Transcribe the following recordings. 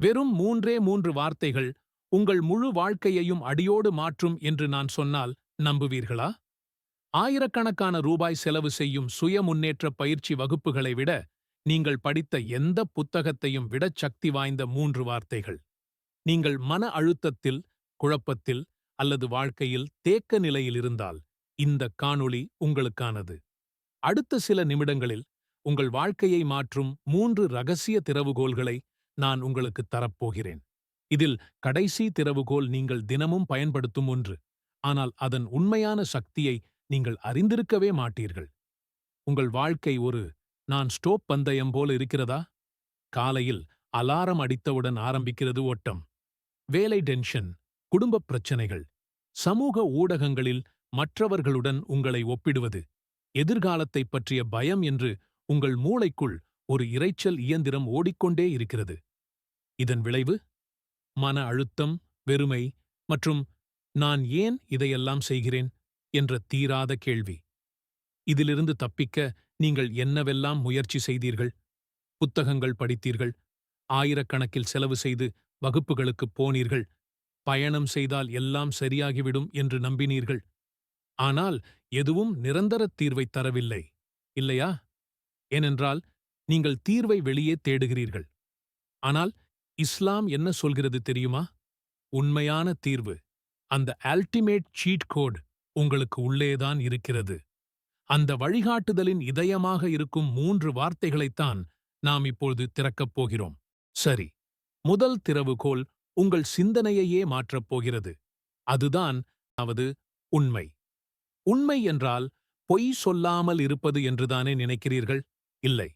வெறும் மூன்றே மூன்று வார்த்தைகள் உங்கள் முழு வாழ்க்கையையும் அடியோடு மாற்றும் என்று நான் சொன்னால் நம்புவீர்களா? ஆயிரக்கணக்கான ரூபாய் செலவு செய்யும் சுய முன்னேற்ற பயிற்சி வகுப்புகளை விட நீங்கள் படித்த எந்த புத்தகத்தையும் விடச் சக்தி வாய்ந்த மூன்று வார்த்தைகள். நீங்கள் மன அழுத்தத்தில் குழப்பத்தில் அல்லது வாழ்க்கையில் தேக்க நிலையில் இருந்தால் இந்த காணொளி உங்களுக்கானது. அடுத்த சில நிமிடங்களில் உங்கள் வாழ்க்கையை மாற்றும் மூன்று ரகசிய திறவுகோல்களை நான் உங்களுக்கு தரப்போகிறேன். இதில் கடைசி திறவுகோல் நீங்கள் தினமும் பயன்படுத்தும் ஒன்று. ஆனால் அதன் உண்மையான சக்தியை நீங்கள் அறிந்திருக்கவே மாட்டீர்கள். உங்கள் வாழ்க்கை ஒரு நான் ஸ்டோப் பந்தயம் போல இருக்கிறதா? காலையில் அலாரம் அடித்தவுடன் ஆரம்பிக்கிறது ஓட்டம். வேலை டென்ஷன் குடும்பப் பிரச்சனைகள் சமூக ஊடகங்களில் மற்றவர்களுடன் உங்களை ஒப்பிடுவது எதிர்காலத்தைப் பற்றிய பயம் என்று உங்கள் மூளைக்குள் ஒரு இரைச்சல் இயந்திரம் ஓடிக்கொண்டே இருக்கிறது. இதன் விளைவு மன அழுத்தம் வெறுமை மற்றும் நான் ஏன் இதையெல்லாம் செய்கிறேன் என்ற தீராத கேள்வி. இதிலிருந்து தப்பிக்க நீங்கள் என்னவெல்லாம் முயற்சி செய்தீர்கள்? புத்தகங்கள் படித்தீர்கள்? ஆயிரக்கணக்கில் செலவு செய்து வகுப்புகளுக்குப் போனீர்கள்? பயணம் செய்தால் எல்லாம் சரியாகிவிடும் என்று நம்பினீர்கள்? ஆனால் எதுவும் நிரந்தர தீர்வை தரவில்லை இல்லையா? ஏனென்றால் நீங்கள் தீர்வை வெளியே தேடுகிறீர்கள். ஆனால் இஸ்லாம் என்ன சொல்கிறது தெரியுமா? உண்மையான தீர்வு. அந்த அல்டிமேட் சீட் கோட் உங்களுக்கு உள்ளேதான் இருக்கிறது. அந்த வழிகாட்டுதலின் இதயமாக இருக்கும் மூன்று வார்த்தைகளைத்தான் நாம் இப்பொழுது திறக்கப் போகிறோம். சரி முதல் திறவுகோல் உங்கள் சிந்தனையையே மாற்றப் போகிறது. அதுதான் அவது உண்மை. உண்மை என்றால் பொய் சொல்லாமல் இருப்பது என்றுதானே நினைக்கிறீர்கள்? இல்லை.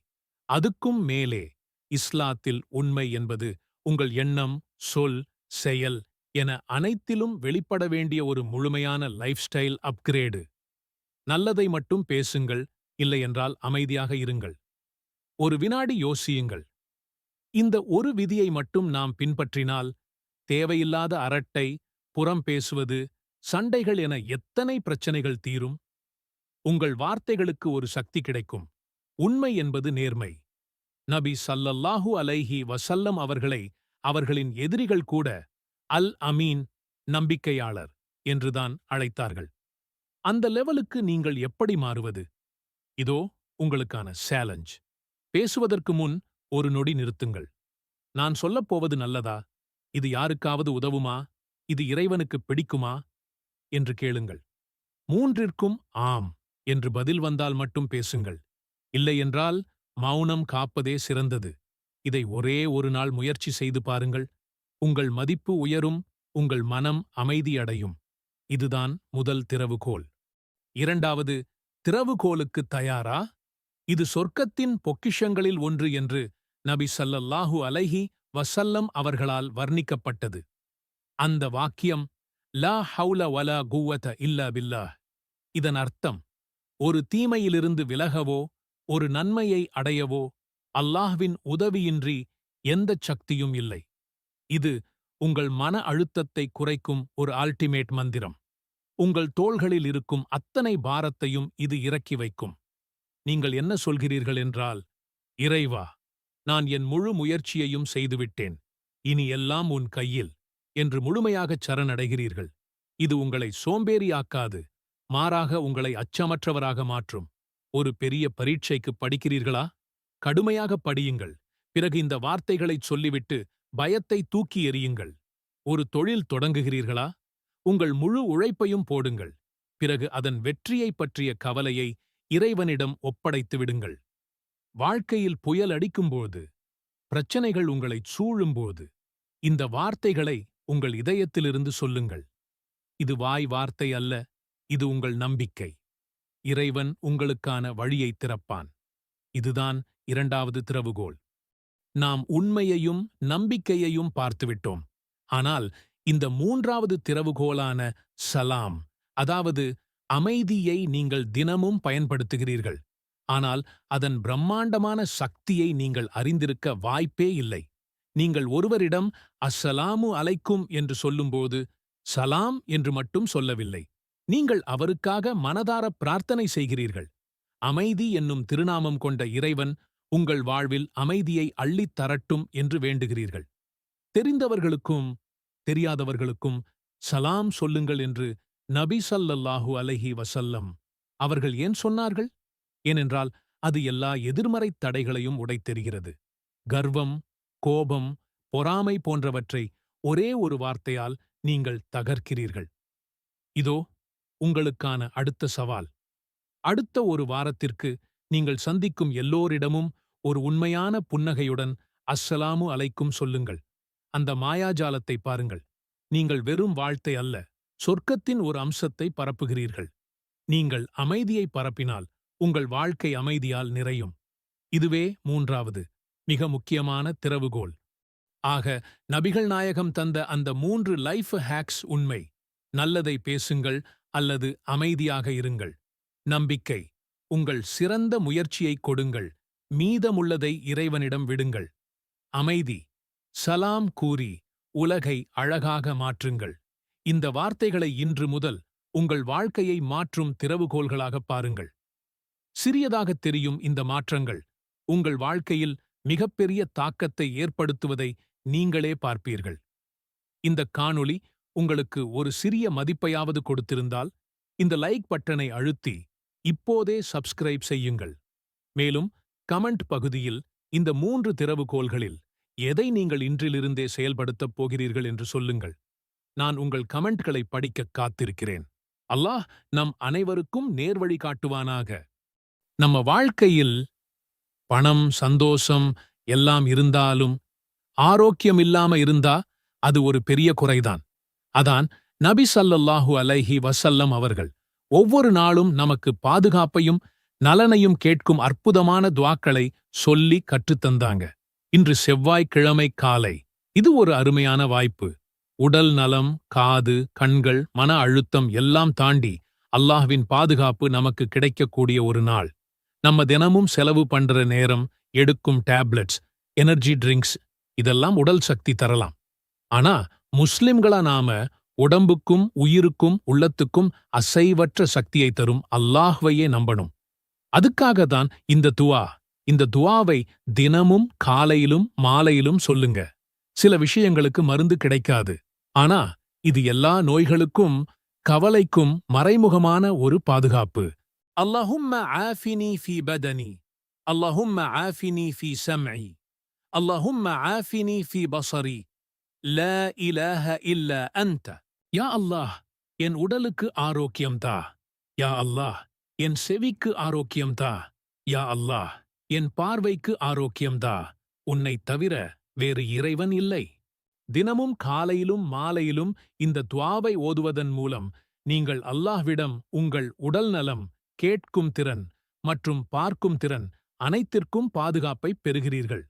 அதுக்கும் மேலே இஸ்லாத்தில் உண்மை என்பது உங்கள் எண்ணம் சொல் செயல் என அனைத்திலும் வெளிப்பட வேண்டிய ஒரு முழுமையான லைஃப் ஸ்டைல் அப்கிரேடு. நல்லதை மட்டும் பேசுங்கள் இல்லையென்றால் அமைதியாக இருங்கள். ஒரு வினாடி யோசியுங்கள். இந்த ஒரு விதியை மட்டும் நாம் பின்பற்றினால் தேவையில்லாத அரட்டை புறம் பேசுவது சண்டைகள் என எத்தனை பிரச்சனைகள் தீரும்? உங்கள் வார்த்தைகளுக்கு ஒரு சக்தி கிடைக்கும். உண்மை என்பது நேர்மை. நபி சல்லல்லாஹு அலைஹி வசல்லம் அவர்களை அவர்களின் எதிரிகள் கூட அல் அமீன் நம்பிக்கையாளர் என்றுதான் அழைத்தார்கள். அந்த லெவலுக்கு நீங்கள் எப்படி மாறுவது? இதோ உங்களுக்கான சேலஞ்ச். பேசுவதற்கு முன் ஒரு நொடி நிறுத்துங்கள். நான் சொல்லப்போவது நல்லதா? இது யாருக்காவது உதவுமா? இது இறைவனுக்கு பிடிக்குமா? என்று கேளுங்கள். மூன்றிற்கும் ஆம் என்று பதில் வந்தால் மட்டும் பேசுங்கள். இல்லையென்றால் மௌனம் காப்பதே சிறந்தது. இதை ஒரே ஒரு நாள் முயற்சி செய்து பாருங்கள். உங்கள் மதிப்பு உயரும் உங்கள் மனம் அமைதியடையும். இதுதான் முதல் திறவுகோல் இரண்டாவது திறவுகோலுக்கு தயாரா? இது சொர்க்கத்தின் பொக்கிஷங்களில் ஒன்று என்று நபி சல்லல்லாஹு அலைஹி வசல்லம் அவர்களால் வர்ணிக்கப்பட்டது. அந்த வாக்கியம் லா ஹவுல வலா குவத இல்லா பில்லா இதன் அர்த்தம் ஒரு தீமையிலிருந்து விலகவோ ஒரு நன்மையை அடையவோ அல்லாஹ்வின் உதவியின்றி எந்தச் சக்தியும் இல்லை. இது உங்கள் மன அழுத்தத்தை குறைக்கும் ஒரு அல்டிமேட் மந்திரம். உங்கள் தோள்களில் இருக்கும் அத்தனை பாரத்தையும் இது இறக்கி வைக்கும். நீங்கள் என்ன சொல்கிறீர்கள் என்றால் இறைவா நான் என் முழு முயற்சியையும் செய்துவிட்டேன். இனி எல்லாம் உன் கையில் என்று முழுமையாகச் சரணடைகிறீர்கள். இது உங்களை சோம்பேறியாக்காது மாறாக உங்களை அச்சமற்றவராக மாற்றும். ஒரு பெரிய பரீட்சைக்கு படிக்கிறீர்களா? கடுமையாக படியுங்கள். பிறகு இந்த வார்த்தைகளைச் சொல்லிவிட்டு பயத்தை தூக்கி எறியுங்கள். ஒரு தொழில் தொடங்குகிறீர்களா? உங்கள் முழு உழைப்பையும் போடுங்கள். பிறகு அதன் வெற்றியைப் பற்றிய கவலையை இறைவனிடம் ஒப்படைத்து விடுங்கள். வாழ்க்கையில் புயல் அடிக்கும்போது பிரச்சனைகள் உங்களைச் சூழும்போது இந்த வார்த்தைகளை உங்கள் இதயத்திலிருந்து சொல்லுங்கள். இது வாய் வார்த்தை அல்ல இது உங்கள் நம்பிக்கை. இறைவன் உங்களுக்கான வழியைத் திறப்பான். இதுதான் இரண்டாவது திறவுகோள். நாம் உண்மையையும் நம்பிக்கையையும் பார்த்துவிட்டோம். ஆனால் இந்த மூன்றாவது திறவுகோலான சலாம் அதாவது அமைதியை நீங்கள் தினமும் பயன்படுத்துகிறீர்கள். ஆனால் அதன் பிரம்மாண்டமான சக்தியை நீங்கள் அறிந்திருக்க வாய்ப்பே இல்லை. நீங்கள் ஒருவரிடம் அஸ்ஸலாமு அலைக்கும் என்று சொல்லும்போது சலாம் என்று மட்டும் சொல்லவில்லை. நீங்கள் அவருக்காக மனதார பிரார்த்தனை செய்கிறீர்கள். அமைதி என்னும் திருநாமம் கொண்ட இறைவன் உங்கள் வாழ்வில் அமைதியை அள்ளித் தரட்டும் என்று வேண்டுகிறீர்கள். தெரிந்தவர்களுக்கும் தெரியாதவர்களுக்கும் சலாம் சொல்லுங்கள் என்று நபி சல்லல்லாஹு அலைஹி வசல்லம் அவர்கள் ஏன் சொன்னார்கள்? ஏனென்றால் அது எல்லா எதிர்மறை தடைகளையும் உடைத்தெறிகிறது. கர்வம் கோபம் பொறாமை போன்றவற்றை ஒரே ஒரு வார்த்தையால் நீங்கள் தகர்க்கிறீர்கள். இதோ உங்களுக்கான அடுத்த சவால். அடுத்த ஒரு வாரத்திற்கு நீங்கள் சந்திக்கும் எல்லோரிடமும் ஒரு உண்மையான புன்னகையுடன் அஸ்ஸலாமு அலைக்கும் சொல்லுங்கள். அந்த மாயாஜாலத்தை பாருங்கள். நீங்கள் வெறும் வாழ்த்தை அல்ல சொர்க்கத்தின் ஒரு அம்சத்தை பரப்புகிறீர்கள். நீங்கள் அமைதியை பரப்பினால் உங்கள் வாழ்க்கை அமைதியால் நிறையும். இதுவே மூன்றாவது மிக முக்கியமான திறவுகோல் ஆக நபிகள் நாயகம் தந்த அந்த மூன்று லைஃப் ஹேக்ஸ் உண்மை. நல்லதை பேசுங்கள் அல்லது அமைதியாக இருங்கள். நம்பிக்கை. உங்கள் சிறந்த முயற்சியைக் கொடுங்கள். மீதமுள்ளதை இறைவனிடம் விடுங்கள். அமைதி. சலாம் கூறி உலகை அழகாக மாற்றுங்கள். இந்த வார்த்தைகளை இன்று முதல் உங்கள் வாழ்க்கையை மாற்றும் திறவுகோல்களாகப் பாருங்கள். சிறியதாகத் தெரியும் இந்த மாற்றங்கள். உங்கள் வாழ்க்கையில் மிகப்பெரிய தாக்கத்தை ஏற்படுத்துவதை நீங்களே பார்ப்பீர்கள். இந்த காணொளி உங்களுக்கு ஒரு சிறிய மதிப்பையாவது கொடுத்திருந்தால் இந்த லைக் பட்டனை அழுத்தி இப்போதே சப்ஸ்கிரைப் செய்யுங்கள். மேலும் கமெண்ட் பகுதியில் இந்த மூன்று திறவுகோல்களில் எதை நீங்கள் இன்றிலிருந்தே செயல்படுத்தப் போகிறீர்கள் என்று சொல்லுங்கள். நான் உங்கள் கமெண்ட்களை படிக்கக் காத்திருக்கிறேன். அல்லாஹ் நம் அனைவருக்கும் நேர்வழி காட்டுவானாக. நம்ம வாழ்க்கையில் பணம் சந்தோஷம் எல்லாம் இருந்தாலும் ஆரோக்கியம் இல்லாம இருந்தா அது ஒரு பெரிய குறைதான். அதான் நபி சல்லல்லாஹு அலைஹி வசல்லம் அவர்கள். ஒவ்வொரு நாளும் நமக்கு பாதுகாப்பையும் நலனையும் கேட்கும் அற்புதமான துவாக்களை சொல்லி கற்றுத்தந்தாங்க இன்று செவ்வாய்க்கிழமை காலை. இது ஒரு அருமையான வாய்ப்பு. உடல் நலம் காது கண்கள் மன அழுத்தம் எல்லாம் தாண்டி அல்லாஹ்வின் பாதுகாப்பு நமக்கு கிடைக்கக்கூடிய ஒரு நாள். நம்ம தினமும் செலவு பண்ற நேரம் எடுக்கும் டேப்லெட்ஸ் எனர்ஜி ட்ரிங்க்ஸ் இதெல்லாம் உடல் சக்தி தரலாம். ஆனா முஸ்லிம்களா நாம உடம்புக்கும் உயிருக்கும் உள்ளத்துக்கும் அசைவற்ற சக்தியை தரும் அல்லாஹ்வையே நம்பணும். அதுக்காக தான் இந்த துவா. இந்த துவாவை தினமும் காலையிலும் மாலையிலும் சொல்லுங்க. சில விஷயங்களுக்கு மருந்து கிடைக்காது. ஆனா இது எல்லா நோய்களுக்கும் கவலைக்கும் மறைமுகமான ஒரு பாதுகாப்பு. அல்லாஹும்ம ஆஃபினி ஃபி பதனி. அல்லாஹும்ம ஆஃபினி ஃபி சம்இ. அல்லாஹும்ம ஆஃபினி ஃபி பசரி. ல இலஹ இல்ல அந்த யா அல்லாஹ் என் உடலுக்கு ஆரோக்கியம் தா. யா அல்லாஹ் என் செவிக்கு ஆரோக்கியம்தா யா அல்லாஹ் என் பார்வைக்கு ஆரோக்கியம் தா. உன்னை தவிர வேறு இறைவன் இல்லை. தினமும் காலையிலும் மாலையிலும் இந்த துவாவை ஓதுவதன் மூலம் நீங்கள் அல்லாஹ்விடம் உங்கள் உடல் நலம் கேட்கும் திறன் மற்றும் பார்க்கும் திறன் அனைத்திற்கும் பாதுகாப்பைப் பெறுகிறீர்கள்.